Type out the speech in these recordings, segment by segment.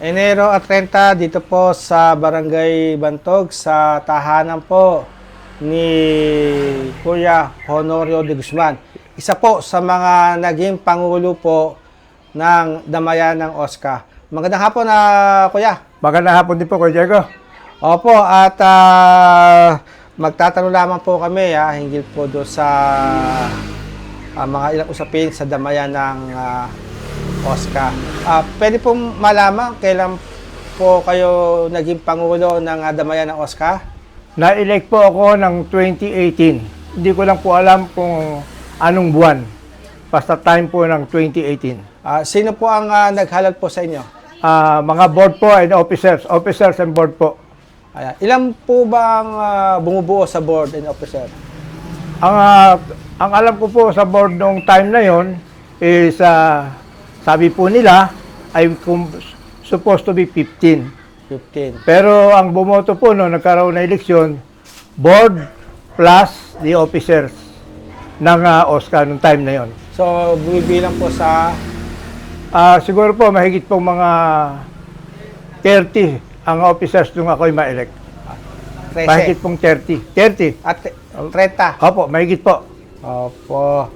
Enero at 30 dito po sa Barangay Bantog sa tahanan po ni Kuya Honorio de Guzman. Isa po sa mga naging pangulo po ng Damayan ng Oscar. Magandang hapon na Kuya. Magandang hapon din po, Kuya Diego. Opo, at ah, magtatanong lamang po kami ha, hinggil po do sa ah, mga ilang usapin sa damayan ng ah, Oscar. Ah, pwede pong malaman kailan po kayo naging pangulo ng damayan ng Oscar? Na-elect po ako ng 2018. Hindi ko lang po alam kung anong buwan. Basta time po ng 2018. Ah, sino po ang ah, naghalal po sa inyo? Ah, mga board po and officers. Officers and board po. Ayan. Ilan po ba ang ah, bumubuo sa board and officer? Ang, ah, ang alam ko po sa board noong time na yon is, ah, sabi po nila, ay supposed to be 15. 15. Pero ang bumoto po no, nagkaroon na eleksyon, board plus the officers ng ah, Oscar noong time na yon. So, bumibilang po sa Ah, siguro po mahigit po mga 30 ang officers nung ako'y ma-elect. 13 Mahigit pong 30. 30. at 30. Opo, mahigit po. Opo.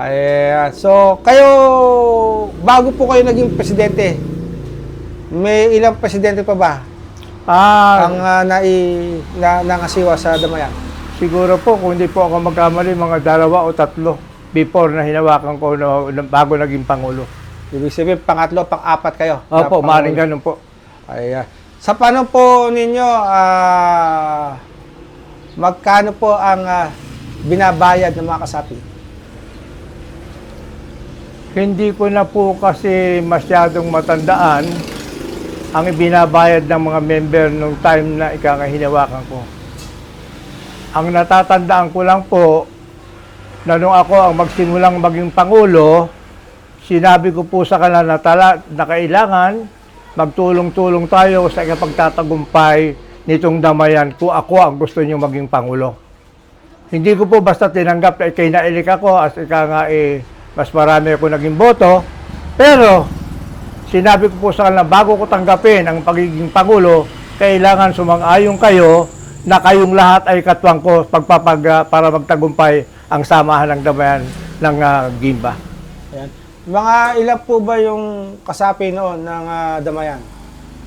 Ayan. So, kayo, bago po kayo naging presidente, may ilang presidente pa ba Ah, ang uh, nai, na, nangasiwa sa Damayan? siguro po kung hindi po ako magkamali mga dalawa o tatlo before na hinawakan ko no, bago naging pangulo. Ibig sabihin, pangatlo, pang-apat kayo. Opo, pangulo. maaaring ganun po. Ayan. Sa paano po ninyo, ah, magkano po ang ah, binabayad ng mga kasapi? Hindi ko na po kasi masyadong matandaan ang ibinabayad ng mga member nung time na ikakahinawakan ko. Ang natatandaan ko lang po, na nung ako ang magsimulang maging Pangulo, sinabi ko po sa kanila na, tala, na kailangan magtulong-tulong tayo sa ikapagtatagumpay nitong damayan kung ako ang gusto niyo maging Pangulo. Hindi ko po basta tinanggap na ikay nailik ako as ika nga eh, mas marami ako naging boto. Pero, sinabi ko po sa kanila, bago ko tanggapin ang pagiging Pangulo, kailangan sumang-ayon kayo na kayong lahat ay katwang ko pagpapag, ah, para magtagumpay ang samahan ng damayan ng ah, Gimba. Ayan. Mga ilan po ba yung kasapi noon ng ah, Damayan?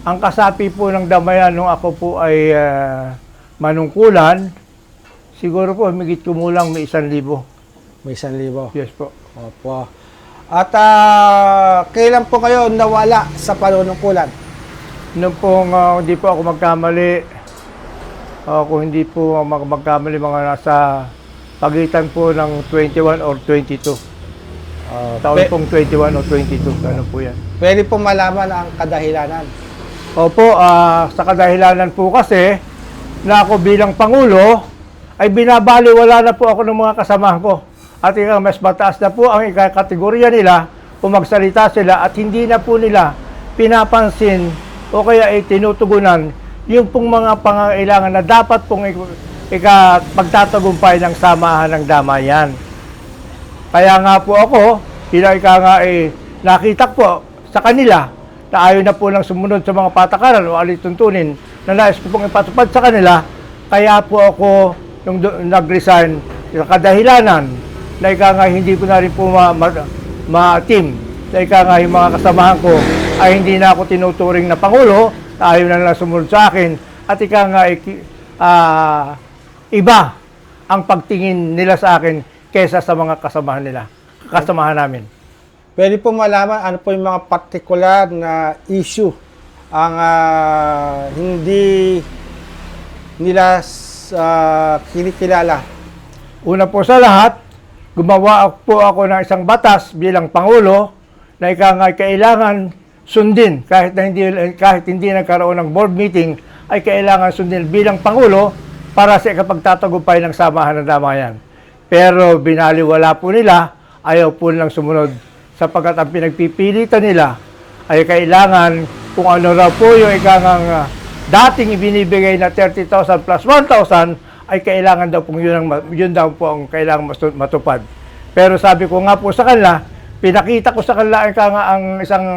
Ang kasapi po ng damayan nung ako po ay ah, manungkulan, siguro po higit kumulang may isang libo. May isang libo. Yes po. Opo. At ah, kailan po kayo nawala sa panunungkulan? Nung pong ah, hindi po ako magkamali, ah, kung hindi po mag- magkamali mga nasa pagitan po ng 21 or 22. Uh, Taon pong 21 o 22, ano po yan. pwede po malaman ang kadahilanan. Opo, ah, sa kadahilanan po kasi na ako bilang Pangulo, ay binabaliwala na po ako ng mga kasamahan ko. At ika, mas mataas na po ang ikakategorya nila kung magsalita sila at hindi na po nila pinapansin o kaya ay tinutugunan yung pong mga pangangailangan na dapat pong ik- ika, pagtatagumpay ng samahan ng damayan. Kaya nga po ako, bilang ika nga eh, nakita po sa kanila na ayaw na po lang sumunod sa mga patakaran o alituntunin na nais ko pong ipatupad sa kanila, kaya po ako nung nag-resign sa kadahilanan na ika nga hindi ko na rin po ma- ma- ma-team na ika nga yung mga kasamahan ko ay hindi na ako tinuturing na Pangulo, ayaw na lang sumunod sa akin at ika nga ah, iba ang pagtingin nila sa akin kesa sa mga kasamahan nila, kasamahan namin. Pwede po malaman ano po yung mga particular na issue ang ah, hindi nila sa kinikilala. Una po sa lahat, gumawa po ako ng isang batas bilang Pangulo na ika nga kailangan sundin kahit na hindi kahit hindi nagkaroon ng board meeting ay kailangan sundin bilang Pangulo para sa ikapagtatagumpay ng samahan ng damayan. Pero binaliwala po nila, ayaw po nilang sumunod sapagkat ang pinagpipilitan nila ay kailangan kung ano raw po yung ikangang ah, dating ibinibigay na 30,000 plus 1,000 ay kailangan daw pong yun, ang, yun daw po ang kailangan matupad. Pero sabi ko nga po sa kanila, pinakita ko sa kanila ika nga ang isang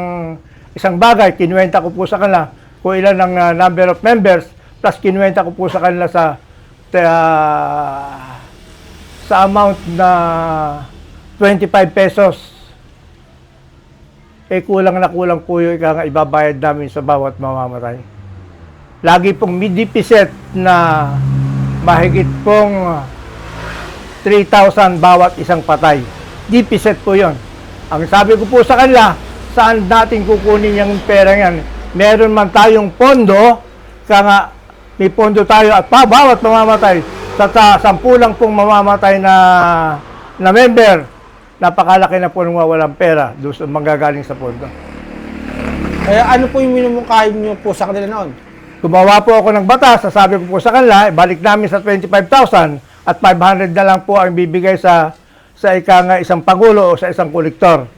isang bagay, kinuwenta ko po sa kanila kung ilan ang ah, number of members, plus kinuwenta ko po sa kanila sa ah, sa amount na 25 pesos. Eh kulang na kulang po yung ika nga ibabayad namin sa bawat mamamatay. Lagi pong midipiset na mahigit pong 3,000 bawat isang patay. Dipiset po yon. Ang sabi ko po sa kanila, saan natin kukunin yung pera yan? Meron man tayong pondo, kaya may pondo tayo at pa bawat mamamatay sa ta, sampulang pong mamamatay na na member, napakalaki na po nung wawalang pera doon sa manggagaling sa pondo. Eh, ano po yung minumungkahin niyo po sa kanila noon? Gumawa po ako ng batas, sasabi ko po sa kanila, balik namin sa 25,000 at 500 na lang po ang bibigay sa sa ika nga isang pangulo o sa isang kolektor.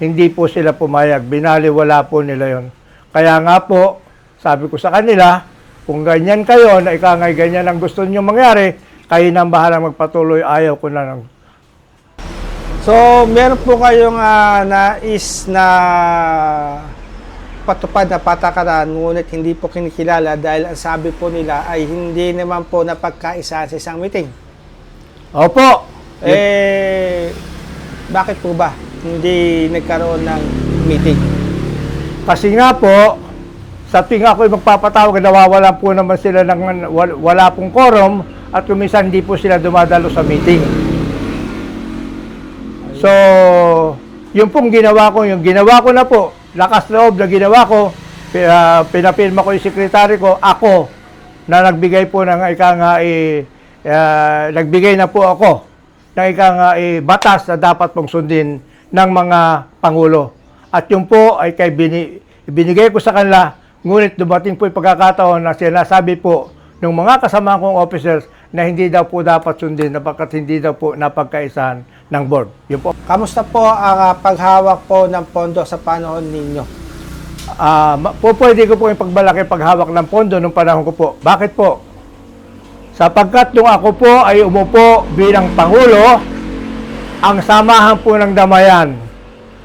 Hindi po sila pumayag, binaliwala po nila yon. Kaya nga po, sabi ko sa kanila, kung ganyan kayo, na ika nga ganyan ang gusto niyo mangyari, kayo nang bahala magpatuloy, ayaw ko na lang. So, meron po kayong ah, nais na patupad na patakaran, ngunit hindi po kinikilala dahil ang sabi po nila ay hindi naman po napagkaisa sa isang meeting. Opo, Eh, bakit po ba hindi nagkaroon ng meeting? Kasi nga po, sa tuwing ako'y magpapatawag, nawawala po naman sila ng wal- wala pong quorum at kumisan hindi po sila dumadalo sa meeting. So, yung pong ginawa ko, yung ginawa ko na po, lakas loob na ginawa ko, ah, pinapirma ko yung sekretary ko, ako, na nagbigay po ng ika nga eh, ah, nagbigay na po ako ng ika nga eh, batas na dapat pong sundin ng mga pangulo. At yun po ay kay bini, binigay ko sa kanila, ngunit dumating po yung pagkakataon na sinasabi po ng mga kasama kong officers na hindi daw po dapat sundin napagkat hindi daw po napagkaisahan ng board. Yun po. Kamusta po ang ah, paghawak po ng pondo sa panahon ninyo? Ma- po pwede ko po yung pagbalaki paghawak ng pondo nung panahon ko po. Bakit po? Sapagkat nung ako po ay umupo bilang Pangulo, ang samahan po ng damayan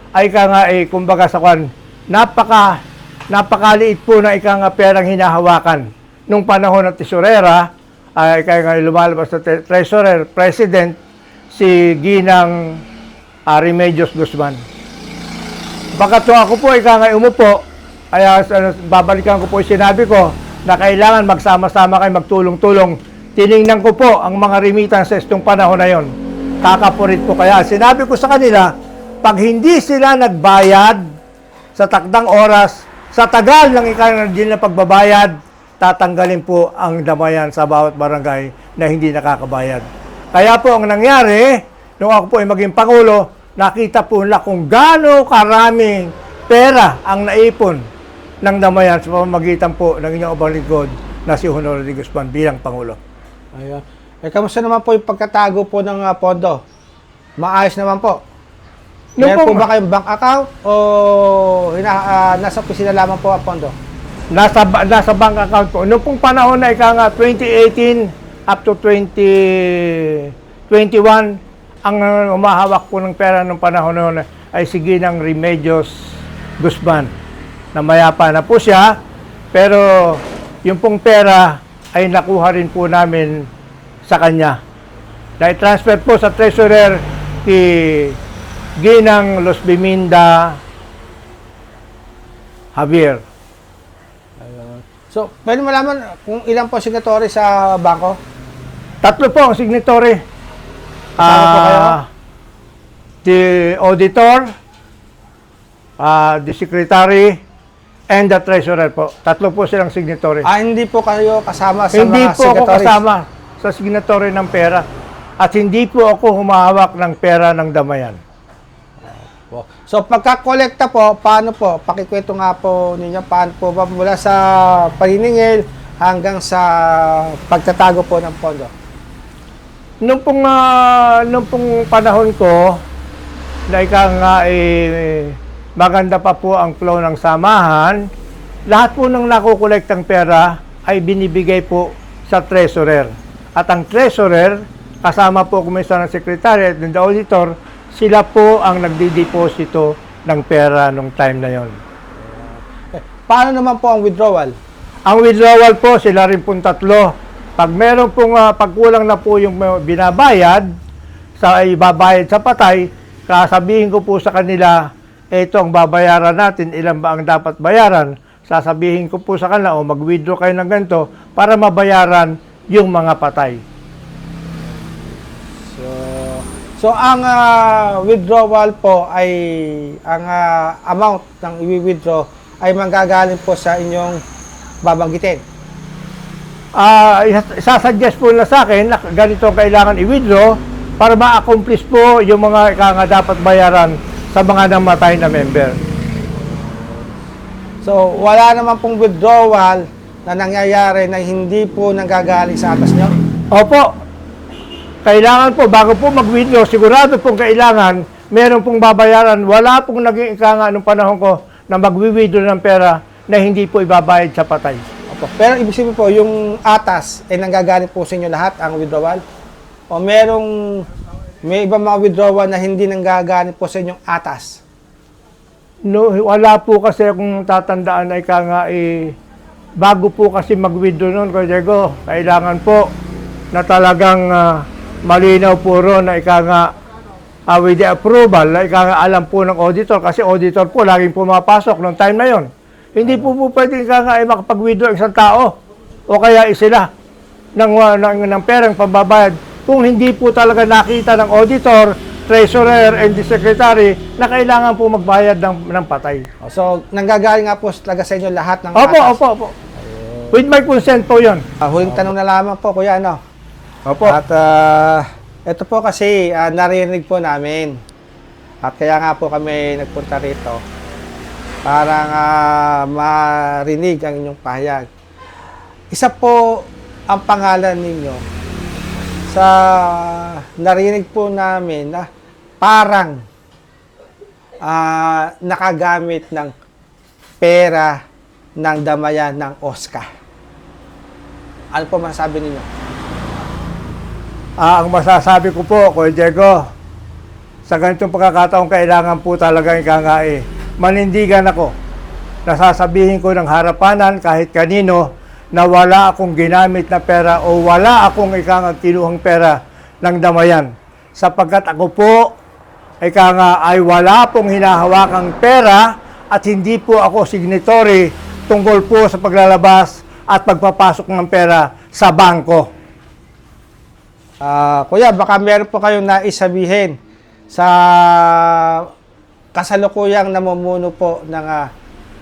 ay ka nga eh, kumbaga sa kwan, napaka, napakaliit po na ika nga perang hinahawakan. Nung panahon ng tesorera, ay kaya nga lumalabas na tre- treasurer, president, si Ginang ah, Remedios Guzman. Baka to ako po, ika nga umupo, ay ano, babalikan ko po yung sinabi ko na kailangan magsama-sama kayo, magtulong-tulong. Tiningnan ko po ang mga remittances nung panahon na yon. Kakapurit po kaya. Sinabi ko sa kanila, pag hindi sila nagbayad sa takdang oras, sa tagal ng ika din na pagbabayad, tatanggalin po ang damayan sa bawat barangay na hindi nakakabayad. Kaya po ang nangyari, nung ako po ay maging Pangulo, nakita po nila kung gaano karaming pera ang naipon ng damayan sa pamamagitan po ng inyong lingkod na si Honor de Guzman bilang Pangulo. Ayun. Eh, kamusta naman po yung pagkatago po ng ah, pondo? Maayos naman po. Meron po ba kayong bank account o hina, ah, nasa opisina lamang po ang pondo? Nasa, nasa bank account po. Noong pong panahon na ika nga 2018 up to 2021, ang umahawak po ng pera ng panahon na yun ay si Ginang Remedios Guzman. Na mayapa na po siya, pero yung pong pera ay nakuha rin po namin sa kanya. Na-transfer po sa treasurer si Ginang Los Biminda Javier. So, pwede malaman kung ilan po signatory sa bangko? Tatlo po ang signatory. Kasama po kayo? Ah, the auditor, ah, the secretary, and the treasurer po. Tatlo po silang signatory. Ah, hindi po kayo kasama sa hindi mga po ako signatories? kasama sa signatory ng pera. At hindi po ako humahawak ng pera ng damayan. Po. So, pagka-kolekta po, paano po? Pakikwento nga po ninyo, paano po ba mula sa paniningil hanggang sa pagtatago po ng pondo? Nung pong, ah, nung pong panahon ko, na ika nga eh, maganda pa po ang flow ng samahan, lahat po ng nakukolektang pera ay binibigay po sa treasurer. At ang treasurer, kasama po kumisa ng secretary at ng auditor, sila po ang nagdideposito ng pera nung time na yon. paano naman po ang withdrawal? Ang withdrawal po, sila rin pong tatlo. Pag meron pong ah, pagkulang na po yung binabayad, sa ibabayad sa patay, sasabihin ko po sa kanila, ito ang babayaran natin, ilan ba ang dapat bayaran? Sasabihin ko po sa kanila, o mag-withdraw kayo ng ganito para mabayaran yung mga patay. So, so ang ah, withdrawal po ay ang ah, amount ng i-withdraw ay manggagaling po sa inyong babanggitin. Ah, uh, isasuggest po nila sa akin na ganito ang kailangan i-withdraw para ma-accomplish po yung mga nga dapat bayaran sa mga namatay na member. So, wala naman pong withdrawal na nangyayari na hindi po nanggagaling sa atas nyo. Opo, kailangan po, bago po mag-withdraw, sigurado pong kailangan, meron pong babayaran. Wala pong naging ika nga nung panahon ko na mag-withdraw ng pera na hindi po ibabayad sa patay. Opo. Pero ibig sabihin po, yung atas ay nanggagaling po sa inyo lahat ang withdrawal? O merong may ibang mga withdrawal na hindi nanggagaling po sa inyong atas? No, wala po kasi kung tatandaan ay ka nga eh, bago po kasi mag-withdraw noon, Kuya Diego, kailangan po na talagang ah, malinaw po ron na ika nga ah, with the approval, na ika nga alam po ng auditor, kasi auditor po laging pumapasok noong time na yon. Hindi po po pwede ika nga ay makapag-withdraw ang isang tao o kaya isila ng, wa- ng, ng perang pambabayad kung hindi po talaga nakita ng auditor, treasurer, and the secretary na kailangan po magbayad ng, ng patay. O, So, nanggagaling nga po talaga sa inyo lahat ng Opo, atas? opo, opo. With my consent po yon. Ah, huling tanong na lamang po, Kuya, ano? Opo. At ah, ito po kasi ah, narinig po namin. At kaya nga po kami nagpunta rito para nga marinig ang inyong pahayag. Isa po ang pangalan ninyo sa narinig po namin na parang ah, nakagamit ng pera ng damayan ng Oscar. Ano po masasabi ninyo? Ah, ang masasabi ko po, Kuya Diego, sa ganitong pagkakataon, kailangan po talaga ika nga eh, manindigan ako. Nasasabihin ko ng harapanan kahit kanino na wala akong ginamit na pera o wala akong ika nga kinuhang pera ng damayan. Sapagkat ako po, ika nga ay wala pong hinahawakang pera at hindi po ako signatory tungkol po sa paglalabas at pagpapasok ng pera sa bangko. Ah, kuya, baka meron po kayong naisabihin sa kasalukuyang namumuno po ng ah,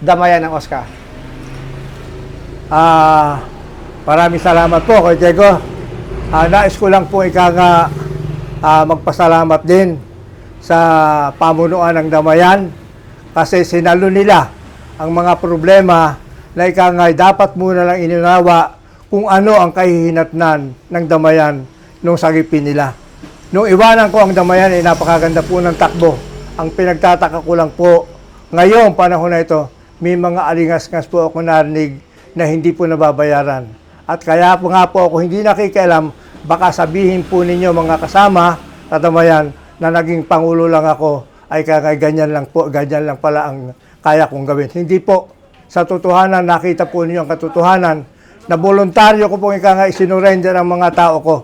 damayan ng Oscar. Ah, maraming salamat po kay Diego. Ah, nais ko lang po ika nga ah, magpasalamat din sa pamunuan ng Damayan kasi sinalo nila ang mga problema na ika nga dapat muna lang ininawa kung ano ang kahihinatnan ng Damayan nung sagipin nila. Nung iwanan ko ang Damayan ay napakaganda po ng takbo. Ang pinagtataka ko lang po, ngayon panahon na ito, may mga alingas-ngas po ako narinig na hindi po nababayaran. At kaya po nga po ako hindi nakikialam, baka sabihin po ninyo mga kasama, katamayan, na naging pangulo lang ako, ay kaya ganyan lang po, ganyan lang pala ang kaya kong gawin. Hindi po. Sa totohanan, nakita po ninyo ang katotohanan na voluntaryo ko po ika nga isinurrender ang mga tao ko.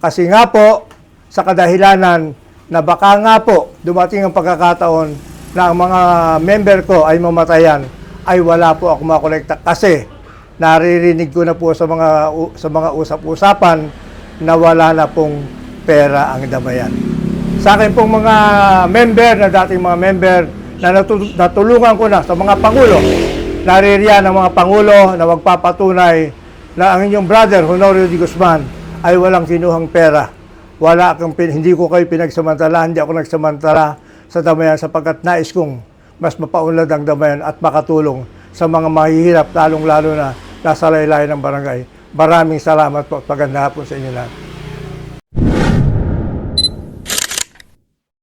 Kasi nga po, sa kadahilanan na baka nga po dumating ang pagkakataon na ang mga member ko ay mamatayan, ay wala po ako makolekta kasi naririnig ko na po sa mga sa mga usap-usapan na wala na pong pera ang damayan. Sa akin pong mga member na dating mga member na natu- natulungan ko na sa mga pangulo, naririyan ang mga pangulo na magpapatunay na ang inyong brother Honorio Di Guzman ay walang kinuhang pera. Wala kang hindi ko kayo pinagsamantala, hindi ako nagsamantala sa damayan sapagkat nais kong mas mapaunlad ang damayan at makatulong sa mga mahihirap, lalong-lalo na nasa laylayan ng barangay. Maraming salamat po at magandang hapon sa inyo lahat.